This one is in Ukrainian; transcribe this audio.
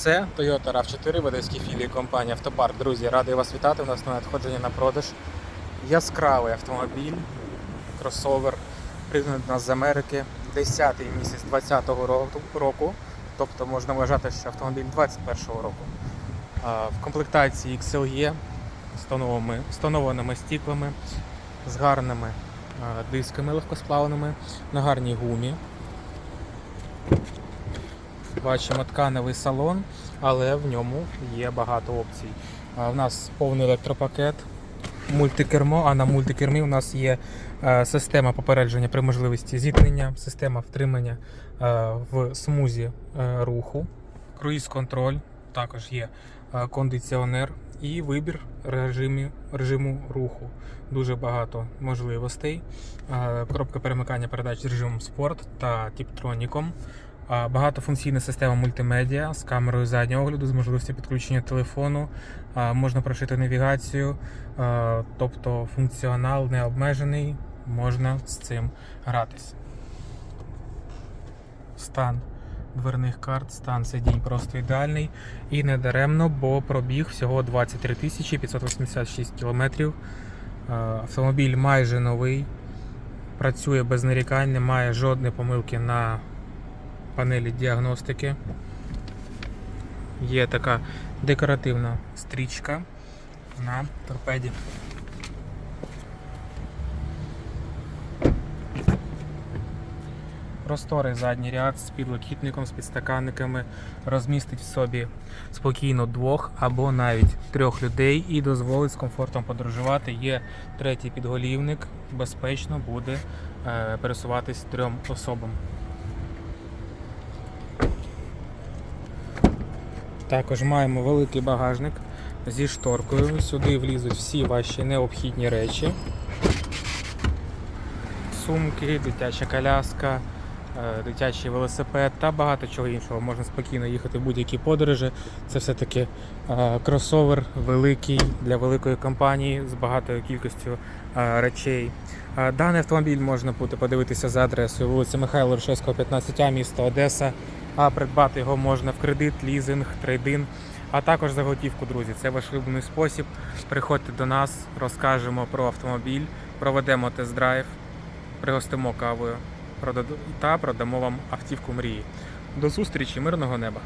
Це Toyota RAV4 в одеській філії компанії Автопарк. Друзі, радий вас вітати. У нас на надходження на продаж яскравий автомобіль, кросовер, пригнаний нас з Америки, 10-й місяць 20-го року-. Тобто можна вважати, що автомобіль 21-го року. В комплектації XLE з тоновими- з тонованими стіклами, з гарними дисками легкосплавними, на гарній гумі. Бачимо тканевий салон, але в ньому є багато опцій. В нас повний електропакет, мультикермо, а на мультикермі у нас є е, система попередження при можливості зіткнення, система втримання е, в смузі е, руху, круїз-контроль, також є кондиціонер і вибір режимі, режиму руху. Дуже багато можливостей. Коробка перемикання передач з режимом спорт та тіптроніком. Багатофункційна система мультимедіа з камерою заднього огляду, з можливістю підключення телефону. Можна прошити навігацію, тобто функціонал не обмежений, можна з цим гратись. Стан дверних карт, стан сидінь просто ідеальний і не даремно, бо пробіг всього 23 тисячі 586 кілометрів. Автомобіль майже новий, працює без нарікань, немає жодної помилки на панелі діагностики. Є така декоративна стрічка на торпеді. Просторий задній ряд з підлокітником, з підстаканниками розмістить в собі спокійно двох або навіть трьох людей і дозволить з комфортом подорожувати. Є третій підголівник, безпечно буде е, пересуватись трьом особам. Також маємо великий багажник зі шторкою. Сюди влізуть всі ваші необхідні речі. Сумки, дитяча коляска, е, дитячий велосипед та багато чого іншого. Можна спокійно їхати в будь-які подорожі. Це все-таки е, кросовер великий для великої компанії з багатою кількістю е, речей. Даний автомобіль можна буде подивитися за адресою вулиця Михайла Рушевського, 15А, місто Одеса. А придбати його можна в кредит, лізинг, трейдин, а також за готівку, друзі. Це ваш улюблений спосіб. Приходьте до нас, розкажемо про автомобіль, проведемо тест-драйв, пригостимо кавою та продамо вам автівку мрії. До зустрічі, мирного неба!